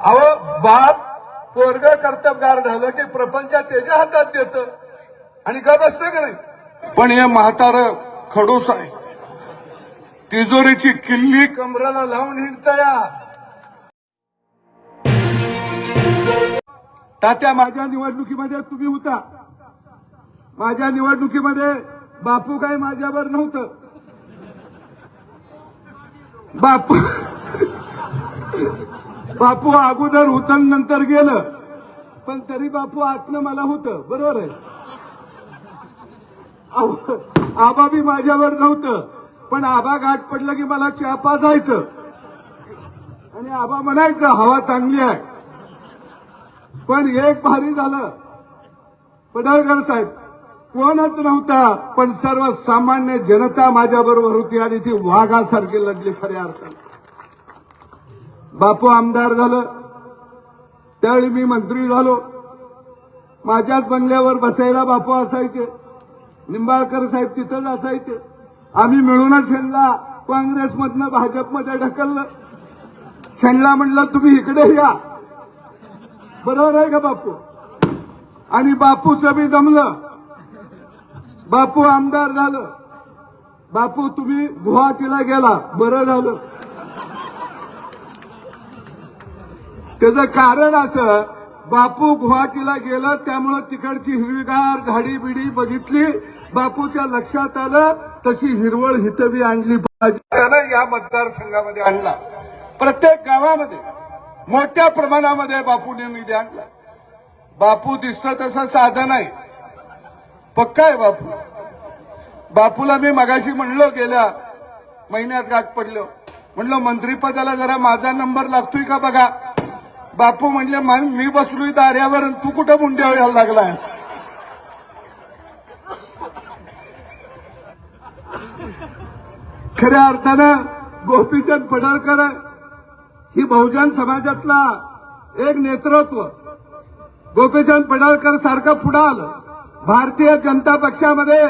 अहो बाप पोरग कर्तबगार झालं की प्रपंच त्याच्या हातात देत. आणि गप असतं का नाही? पण हे म्हातार खडूस आहे. तिजोरीची किल्ली कमराला लावून हिंडतया तात्या माझ्या निवडणुकीमध्ये तुम्ही होता. माझ्या निवडणुकीमध्ये बापू काय माझ्यावर नव्हतं. बापू बापू अगोदर होत नंतर गेलं. पण तरी बापू आतनं मला होतं. बरोबर आहे? आबा बी माझ्यावर नव्हतं. पण आबा गाठ पडलं की मला चहा पाजायचं. आणि आबा म्हणायचं हवा चांगली आहे. पण एक भारी झालं. पडळकर साहेब कोणच नव्हता पण सर्व सामान्य जनता माझ्याबरोबर होती आणि ती वाघासारखी लढली खऱ्या अर्थाने. बापू आमदार झालं. त्यावेळी मी मंत्री झालो. माझ्याच बंगल्यावर बसायला बापू असायचे. निंबाळकर साहेब तिथंच असायचे. आम्ही मिळूनच ह्यांना काँग्रेसमधनं भाजपमध्ये ढकललं. ह्यांना म्हणलं तुम्ही इकडे या. बरोबर आहे का बापू? आणि बापूचं बी जमलं. बापू आमदार झालं. बापू तुम्ही गुवाहाटीला गेला. बरं झालं. त्याचं कारण असं बापू गुवाहाटीला गेलं त्यामुळं तिकडची हिरवीगार झाडी बिडी बघितली. बापूच्या लक्षात आलं तशी हिरवळ हितवी आणली. पाहिजे या मतदारसंघामध्ये आणला. प्रत्येक गावामध्ये मोठ्या प्रमाणामध्ये बापूने निधी आणला. बापू दिसतं तसं साधन नाही. पक्का आहे बापू. बापूला मी मगाशी म्हणलो गेल्या महिन्यात गाठ पडलो. म्हणलं मंत्रीपदाला जरा माझा नंबर लागतोय का बघा? बापू म्हणले मी बसलोय दार्यावर तू कुठं मुंड्या यायला लागलायस? खऱ्या अर्थानं गोपीचंद पडळकर ही बहुजन समाजातला एक नेतृत्व. गोपीचंद पडळकर सारखं पुढं आलं भारतीय जनता पक्षामध्ये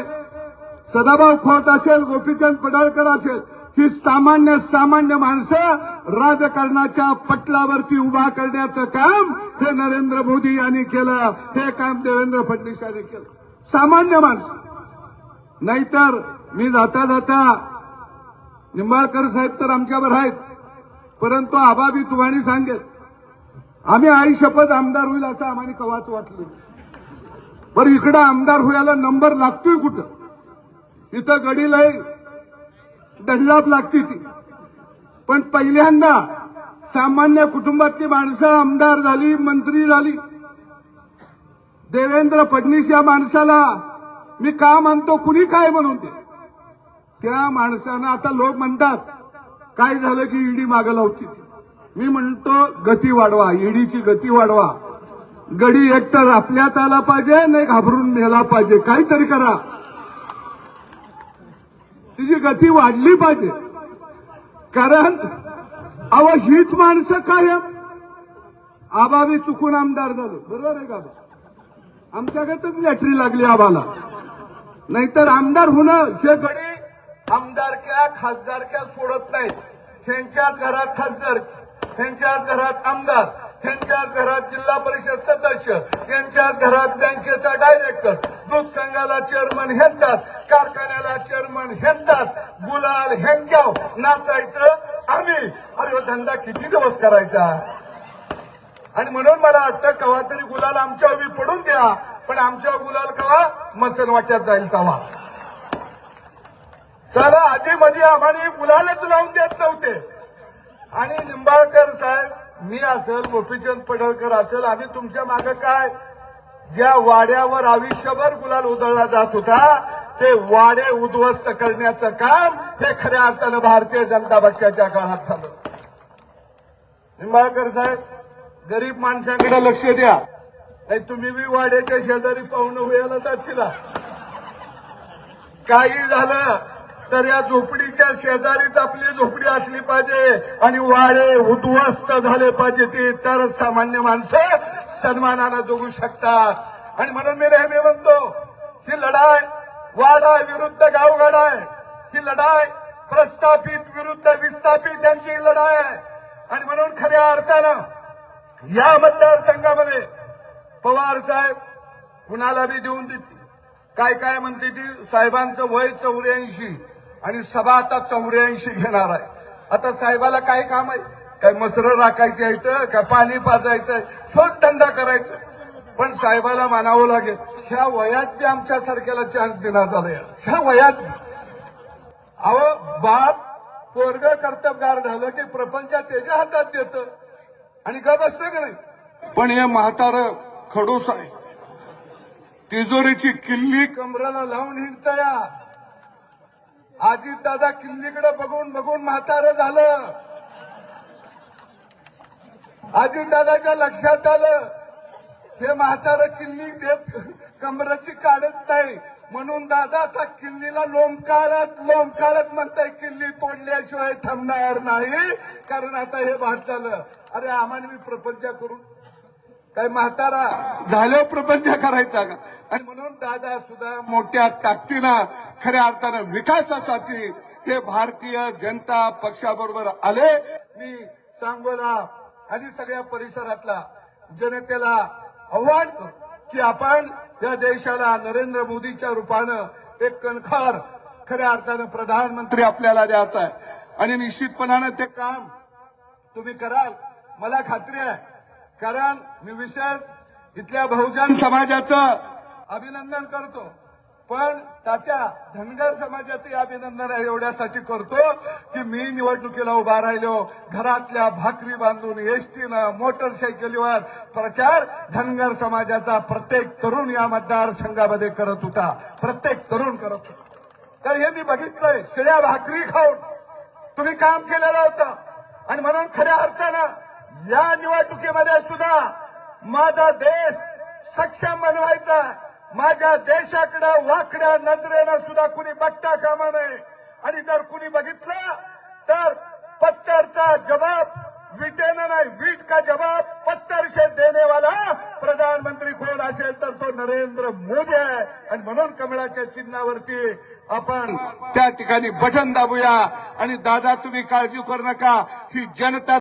सदाभाऊ खोत असेल गोपीचंद पडळकर असेल. ही सामान्य सामान्य माणसं राजकारणाच्या पटलावरती उभा करण्याचं काम हे नरेंद्र मोदी यांनी केलं. हे काम देवेंद्र फडणवीस यांनी केलं. सामान्य माणसं. नाहीतर मी जाता जाता निंबाळकर साहेब तर आमच्यावर आहेत. परंतु आबाबी तुम्हाला सांगेल. आम्ही आई शपथ आमदार होईल असं आम्हाला कवाच वाटलं बरं इकडं आमदार व्हायला नंबर लागतोय कुठं? इथं गडी दंडलाप लागती ती. पण पहिल्यांदा सामान्य कुटुंबातली माणसं आमदार झाली मंत्री झाली. देवेंद्र फडणवीस या माणसाला मी का मानतो कुणी काय म्हणून ते? त्या माणसानं आता लोक म्हणतात काय झालं की ईडी मागं लावती ती. मी म्हणतो गती वाढवा ईडीची गती वाढवा. गडी एकतर आपल्यात आला पाहिजे नाही घाबरून नेला पाहिजे. काहीतरी करा. तिची गती वाढली पाहिजे. कारण अव हीच माणसं कायम. आबावी चुकून आमदार झालो. बरोबर आहे का बा? आमच्याकडे लॅटरी लागली आबाला. नाहीतर आमदार होणं हे गडी आमदारक्या खासदारक्या सोडत नाहीत. ह्यांच्याच घरात खासदार ह्यांच्याच घरात आमदार ह्यांच्याच घरात जिल्हा परिषद सदस्य यांच्याच घरात बँकेचा डायरेक्टर दूध संघाला चेअरमन ह्यांचाच कारखान्याला चेअरमन ह्यांचाच गुलाल ह्यांच्या नाचायचं आम्ही. अरे हो, धंदा किती दिवस करायचा? आणि म्हणून मला वाटतं कवा तरी गुलाल आमच्या उभी पडून द्या. पण आमच्या गुलाल कवा? मसन वाट्यात जाईल तवा. चला आधी मध्ये आम्हाला गुलालच लावून देत नव्हते. आणि निंबाळकर साहेब मी असेल गोपीचंद पडळकर असेल आम्ही तुमच्या मागे काय? ज्या वाड्यावर आयुष्यभर गुलाल उधळला जात होता ते वाडे उद्ध्वस्त करण्याचं काम हे खऱ्या अर्थानं भारतीय जनता पक्षाच्या काळात झालं. निंबाळकर साहेब गरीब माणसांकडे लक्ष द्या. नाही तुम्ही बी वाड्याच्या शेजारी पाहुणं व्हायला जाशीला काही झालं तर या झोपडीच्या शेजारीच आपली झोपडी असली पाहिजे आणि वाडे उद्ध्वस्त झाले पाहिजे ते तर सामान्य माणसं सन्मानानं जगू शकतात. आणि म्हणून मी नेहमी म्हणतो ही लढाई वाडा विरुद्ध गावगाडा आहे ही लढाई प्रस्थापित विरुद्ध विस्थापित यांची लढाई आहे. आणि म्हणून खऱ्या अर्थानं या मतदारसंघामध्ये पवार साहेब कुणाला बी देऊन देते काय काय म्हणते ती? साहेबांचं वय चौऱ्याऐंशी आणि सभा आता चौऱ्याऐंशी घेणार आहे. आता साहेबाला काय काम आहे? काय मसरं राखायची आहेत काय पाणी पाजायचं आहे तोच धंदा करायचा. पण साहेबाला मानावं लागेल ह्या वयात बी आमच्या सारख्याला चान्स दिला झाला ह्या वयात अहो बाप पोरग कर्तबगार झालं की प्रपंच त्याच्या हातात देत. आणि का बसतं का नाही? पण हे म्हातार खडूस आहे. तिजोरीची किल्ली कमराला लावून हिंडतया आजी दादा किल्लीकडे बघून बघून म्हातार झालं. आजी दादाच्या लक्षात आलं. हे म्हातारा किल्ली देत कमराची काढत नाही. म्हणून दादा आता किल्लीला लोंबकाळत लोंबकाळत म्हणताय किल्ली तोडल्याशिवाय थांबणार नाही. कारण आता हे भाट झालं. अरे आम्हाला मी प्रपंच करून. काय म्हातारा झाल्यावर प्रपंच करायचा का? आणि म्हणून दादा सुद्धा मोठ्या ताकदीनं खऱ्या अर्थानं विकासासाठी हे भारतीय जनता पक्षाबरोबर आले. मी सांगोला आणि सगळ्या परिसरातला जनतेला आव्हान करू की आपण या देशाला नरेंद्र मोदीच्या रूपानं एक कणखर खऱ्या अर्थानं प्रधानमंत्री आपल्याला द्यायचा आहे. आणि निश्चितपणानं ते काम तुम्ही कराल मला खात्री आहे. कारण मी विशेष इथल्या बहुजन समाजाचं अभिनंदन करतो. पण तात्या धनगर समाजाचे अभिनंदन एवढ्यासाठी करतो की मी निवडणुकीला उभा राहिलो. घरातल्या भाकरी बांधून एसटीनं मोटरसायकलीवर प्रचार धनगर समाजाचा प्रत्येक तरुण या मतदारसंघामध्ये करत होता. प्रत्येक तरुण करत होता. तर हे मी बघितलंय. शिळ्या भाकरी खाऊन तुम्ही काम केलेलं होतं. आणि म्हणून खऱ्या अर्थानं या निवडणुकीमध्ये सुद्धा माझा देश सक्षम बनवायचा माझ्या देशाकडे वाकड्या नजरेनं सुद्धा कुणी बघता कामा नये. आणि जर कुणी बघितलं तर पत्थरचा जबाब विटेनं नाही वीट का जबाब पत्थर से देने वाला प्रधानमंत्री कोण असेल तर तो नरेंद्र मोदी आहे. आणि म्हणून कमळाच्या चिन्हावरती आपण त्या ठिकाणी बटन दाबूया. आणि दादा तुम्ही काळजी करू नका. ही जनता